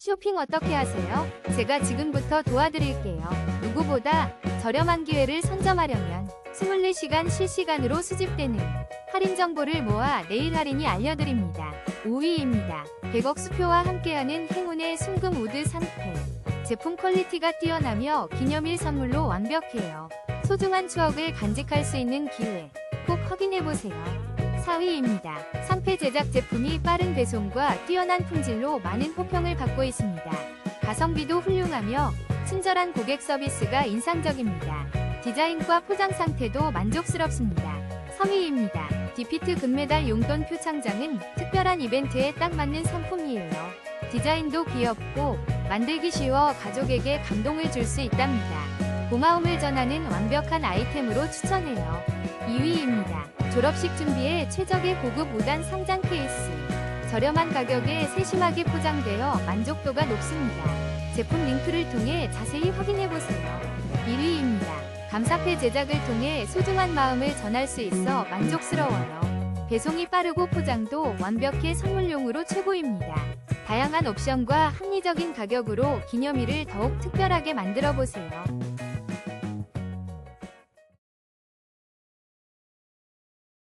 쇼핑 어떻게 하세요? 제가 지금부터 도와드릴게요. 누구보다 저렴한 기회를 선점하려면 24시간 실시간으로 수집되는 할인 정보를 모아 내일 할인이 알려드립니다. 5위입니다. 100억 수표와 함께하는 행운의 순금 우드 상태. 제품 퀄리티가 뛰어나며 기념일 선물로 완벽해요. 소중한 추억을 간직할 수 있는 기회. 꼭 확인해보세요. 4위입니다. 3패 제작 제품이 빠른 배송과 뛰어난 품질로 많은 호평을 받고 있습니다. 가성비도 훌륭하며 친절한 고객 서비스가 인상적입니다. 디자인과 포장 상태도 만족스럽습니다. 3위입니다. 디피트 금메달 용돈 표창장은 특별한 이벤트에 딱 맞는 상품이에요. 디자인도 귀엽고 만들기 쉬워 가족에게 감동을 줄 수 있답니다. 고마움을 전하는 완벽한 아이템으로 추천해요. 2위입니다. 졸업식 준비에 최적의 고급 5단 상장 케이스. 저렴한 가격에 세심하게 포장되어 만족도가 높습니다. 제품 링크를 통해 자세히 확인해보세요. 1위입니다. 감사패 제작을 통해 소중한 마음을 전할 수 있어 만족스러워요. 배송이 빠르고 포장도 완벽해 선물용으로 최고입니다. 다양한 옵션과 합리적인 가격으로 기념일을 더욱 특별하게 만들어 보세요.